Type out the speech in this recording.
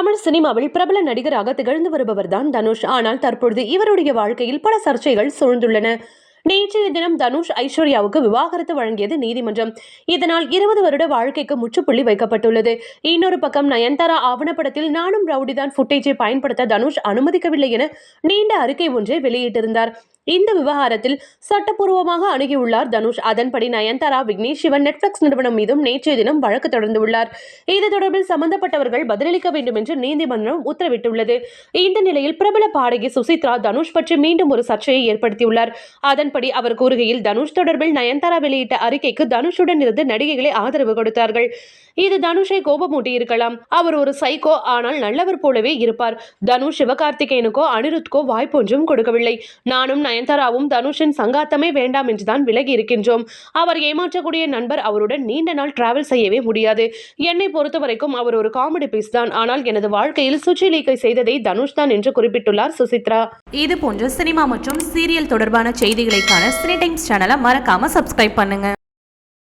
தமிழ் சினிமாவில் பிரபல நடிகராக திகழ்ந்து வருபவர்தான் தனுஷ். ஆனால் தற்பொழுது இவருடைய வாழ்க்கையில் பல சர்ச்சைகள் சூழ்ந்துள்ளன. நேற்றைய தினம் தனுஷ் ஐஸ்வர்யாவுக்கு விவாகரத்து வழங்கியது நீதிமன்றம். இதனால் இருபது வருட வாழ்க்கைக்கு முற்றுப்புள்ளி வைக்கப்பட்டுள்ளது. இன்னொரு பக்கம் நயன்தாரா ஆவணப்படத்தில் நானும் ரவுடிதான் ஃபுட்டேஜை பயன்படுத்த தனுஷ் அனுமதிக்கவில்லை என நீண்ட அறிக்கை ஒன்றை வெளியிட்டிருந்தார். இந்த விவகாரத்தில் சட்டப்பூர்வமாக அணுகியுள்ளார் தனுஷ். அதன்படி நயன்தாரா விக்னேஷ் சிவன் நெட்ஃபிளிக்ஸ் நிறுவனம் மீதும் நேற்றைய தினம் வழக்கு தொடர்ந்துள்ளார். இது தொடர்பில் சம்பந்தப்பட்டவர்கள் பதிலளிக்க வேண்டும் என்று நீதிமன்றம் உத்தரவிட்டுள்ளது. இந்த நிலையில் பிரபல பாடகி சுசித்ரா தனுஷ் பற்றி மீண்டும் ஒரு சர்ச்சையை ஏற்படுத்தியுள்ளார். அதன்படி அவர் கூறுகையில் தனுஷ் தொடர்பில் நயன்தாரா வெளியிட்ட அறிக்கைக்கு தனுஷுடன் இருந்து நடிகைகளை ஆதரவு கொடுத்தார்கள். இது தனுஷை கோபமூட்டி இருக்கலாம். அவர் ஒரு சைக்கோ ஆனால் நல்லவர் போலவே இருப்பார். தனுஷ் சிவகார்த்திகேயனுக்கோ அனிருத்கோ வாய்ப்பொன்றும் கொடுக்கவில்லை. நானும் நயன்தாராவும் தனுஷின் சங்காத்தமே வேண்டாம் என்றுதான் விலகி இருக்கின்றோம். அவர் ஏமாற்றக்கூடிய நண்பர் அவருடன் நீண்ட நாள் டிராவல் செய்யவே முடியாது. என்னை பொறுத்தவரைக்கும் அவர் ஒரு காமெடி பீஸ் தான். ஆனால் எனது வாழ்க்கையில் சுற்றிலீக்கை செய்ததை தனுஷ் தான் என்று குறிப்பிட்டுள்ளார் சுசித்ரா. இது போன்ற சினிமா மற்றும் சீரியல் தொடர்பான செய்திகளைக்கான சினி டைம்ஸ் சேனலை மறக்காம சப்ஸ்கிரைப் பண்ணுங்க.